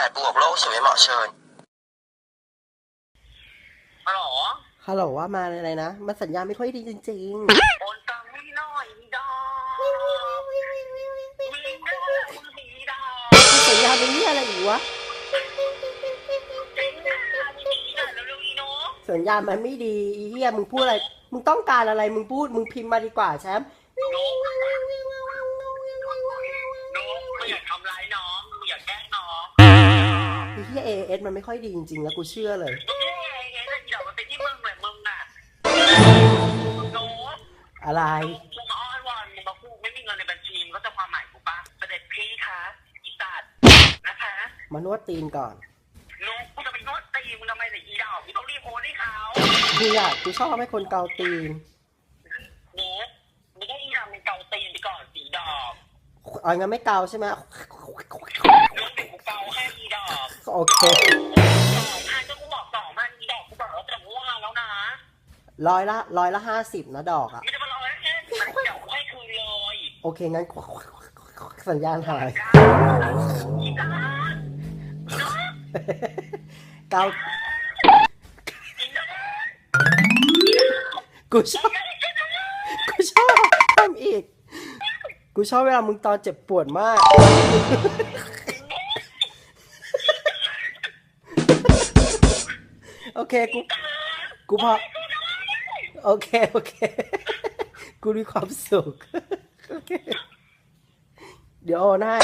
18บวกโลกสวยเหมาะเชิญฮัลโหลฮัลโหลว่ามาอะไรนะมันสัญญาณไม่ค่อยดีจริงโอนตังค์ให้หน่อยอีดอกมีเงินมึงมีดอกๆสัญญาณเป็นนี่อะไรอีกวะ เจ๊งนะมีดอกเร็วๆอีโน้สัญญาณมันไม่ดีอีเฮียมึงพูดอะไร มึงต้องการอะไรมึงพูด มึงพิมพ์มาดีกว่าแชมป์ โน้ อีเฮียเอเอสมันไม่ค่อยดีจริงๆ แล้วกูเชื่อเลยมึงเนี่ยไอ้ไอ้ดอกมันเป็นที่มึงเลยมึงอะโน้อะไร มึงมาอ้อนวอนมึงมาพูดไม่มีเงินในบัญชีมึงก็จะความหมายกูปะประเด็จพี่คะอีสัตว์นะคะมานวดตีนก่อนน้องกูจะไปนวดตีมึงทำไมเนี่ยอีดอกมึงต้องรีบโอนให้เขากูอยากกูชอบให้คนเกาตีนหนูมึงก็อีดำเป็นเกาตีนไปก่อนสีดอก เอางั้นไม่เกาใช่ไหม อเคสองพันก็กูบอกสองพันอีดอกกูบอกแล้วแต่กูว่าแล้วนะร้อยละร้อยละห้าสิบนะดอกอะไม่จะมาร้อยแค่มันเดี๋ยวกูให้คืนเลยโอเค งั้น สัญญาณหายอีดอกเกาอีดอกกูชอบกูชอบทำอีก กูชอบเวลามึงตอนเจ็บปวดมาก โอเคกูกูพอโอเคโอเคกูมีความสุขเคเดี๋ยวโอนให้